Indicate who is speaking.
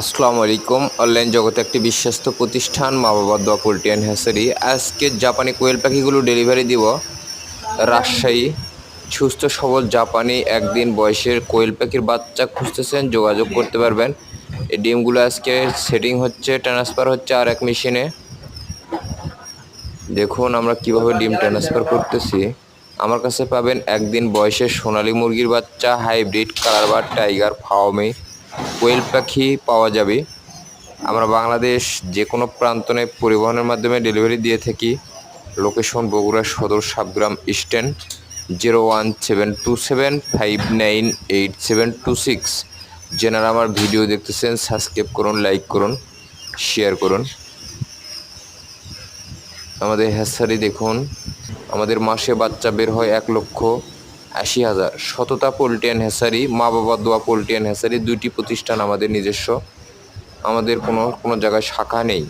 Speaker 1: আসসালামু আলাইকুম। অনলাইন জগতে একটি বিশ্বস্ত প্রতিষ্ঠান মা বাবা দোয়া পোল্ট্রি অ্যান্ড হ্যাসারি। আজকে জাপানি কোয়েল পাখিগুলো ডেলিভারি দিব। রাজশাহী, সুস্থ, সবল জাপানি একদিন বয়সের কোয়েল পাখির বাচ্চা খুঁজতেছেন, যোগাযোগ করতে পারবেন। এই ডিমগুলো আজকে সেটিং হচ্ছে ট্রান্সফার হচ্ছে আর এক মেশিনে দেখুন আমরা কীভাবে ডিম ট্রান্সফার করতেছি। আমার কাছে পাবেন একদিন বয়সের সোনালী মুরগির বাচ্চা হাইব্রিড কালারবার টাইগার ফাওমি। কোয়েল পাখি পাওয়া যাবে। আমরা বাংলাদেশ যে কোনো প্রান্তনে পরিবহনের মাধ্যমে ডেলিভারি দিয়ে থাকি। Location Bogura Sadar Sabgram stand zero one seven two seven five nine eight seven two six. যেনারা আমার ভিডিও দেখতেছেন, সাবস্ক্রাইব করুন, লাইক করুন, শেয়ার করুন। আমাদের হ্যাসারি দেখুন। আমাদের মাসে বাচ্চা বের হয় এক লক্ষ। আশি হাজার। সততা পোলট্রি অ্যান্ড হেসারি মা বাবা দোয়া পোলট্রি অ্যান্ড হেসারি দুইটি প্রতিষ্ঠান আমাদের নিজস্ব। আমাদের কোনো কোনো জায়গায় শাখা নেই।